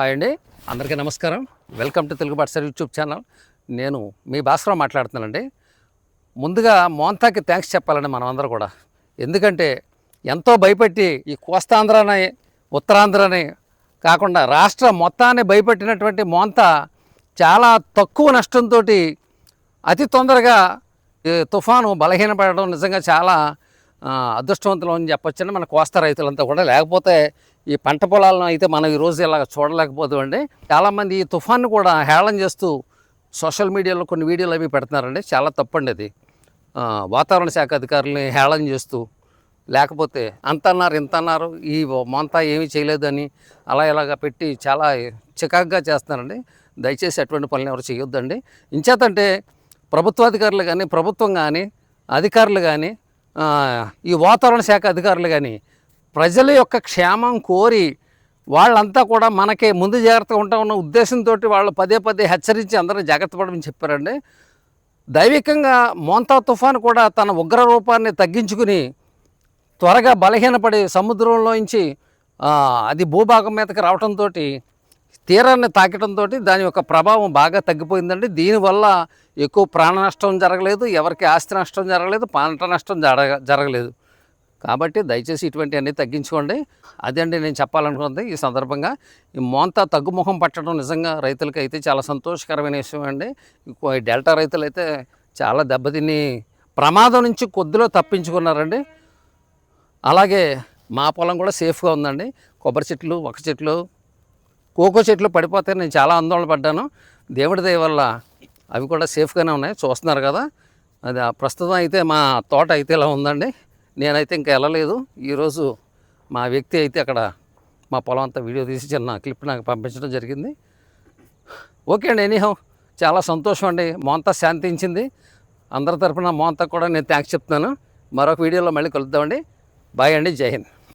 Hi అండి. అందరికీ నమస్కారం. Welcome to Telugu bot YouTube channel. నేను మీ భాస్కరావు మాట్లాడుతున్నానండి. ముందుగా మోంతాకి థ్యాంక్స్ చెప్పాలండి మనం అందరూ కూడా. ఎందుకంటే ఎంతో భయపెట్టి ఈ కోస్తాంధ్రని ఉత్తరాంధ్రని కాకుండా రాష్ట్ర మొత్తాన్ని భయపెట్టినటువంటి మోంత చాలా తక్కువ నష్టంతో అతి తొందరగా ఈ తుఫాను బలహీనపడడం నిజంగా చాలా అదృష్టవంతులు అని చెప్పొచ్చండి. మన కోస్తా రైతులంతా కూడా. లేకపోతే ఈ పంట పొలాలను అయితే మనం ఈరోజు ఇలా చూడలేకపోతామండి. చాలామంది ఈ తుఫాన్ను కూడా హేళన చేస్తూ సోషల్ మీడియాలో కొన్ని వీడియోలు అవి పెడుతున్నారండి. చాలా తప్పండి అది. వాతావరణ శాఖ అధికారులని హేళన చేస్తూ లేకపోతే అంత అన్నారు ఇంత అన్నారు ఈ మొంతా ఏమీ చేయలేదని అలా ఇలాగా పెట్టి చాలా చికాకుగా చేస్తున్నారండి. దయచేసి అటువంటి పనులు ఎవరు చేయొద్దండి. ఇంచేతంటే ప్రభుత్వాధికారులు కానీ ప్రభుత్వం కానీ అధికారులు కానీ ఈ వాతావరణ శాఖ అధికారులు కానీ ప్రజల యొక్క క్షేమం కోరి వాళ్ళంతా కూడా మనకి ముందు జాగ్రత్తగా ఉంటామన్న ఉద్దేశంతో వాళ్ళు పదే పదే హెచ్చరించి అందరూ జాగ్రత్త పడమని చెప్పారండి. దైవికంగా మోంతా తుఫాన్ కూడా తన ఉగ్ర రూపాన్ని తగ్గించుకుని త్వరగా బలహీనపడి సముద్రంలోంచి అది భూభాగం మీదకి రావడంతో తీరాన్ని తాకటంతో దాని యొక్క ప్రభావం బాగా తగ్గిపోయిందండి. దీనివల్ల ఎక్కువ ప్రాణ నష్టం జరగలేదు ఎవరికి ఆస్తి నష్టం జరగలేదు పంట నష్టం జరగ జరగలేదు. కాబట్టి దయచేసి ఇటువంటివన్నీ తగ్గించుకోండి. అదండి నేను చెప్పాలనుకుంది ఈ సందర్భంగా ఈ మోంతా తగ్గుముఖం పట్టడం నిజంగా రైతులకి అయితే చాలా సంతోషకరమైన విషయం అండి. డెల్టా రైతులు అయితే చాలా దెబ్బతిని ప్రమాదం నుంచి కొద్దిలో తప్పించుకున్నారండి. అలాగే మా పొలం కూడా సేఫ్గా ఉందండి. కొబ్బరి చెట్లు ఒక చెట్లు కోకో చెట్లు పడిపోతే నేను చాలా ఆందోళన పడ్డాను. దేవుడి దయ వల్ల అవి కూడా సేఫ్గానే ఉన్నాయి. చూస్తున్నారు కదా. అది ప్రస్తుతం అయితే మా తోట అయితే ఇలా ఉందండి. నేనైతే ఇంకా వెళ్ళలేదు. ఈరోజు మా వ్యక్తి అయితే అక్కడ మా పొలం అంతా వీడియో తీసి చిన్న క్లిప్ నాకు పంపించడం జరిగింది. ఓకే అండి. ఎనీహౌ చాలా సంతోషం అండి. మోంతా శాంతించింది. అందరి తరఫున మోంతా కూడా నేను థ్యాంక్స్ చెప్తున్నాను. మరొక వీడియోలో మళ్ళీ కలుద్దామండి. బాయ్ అండి. జై హింద్.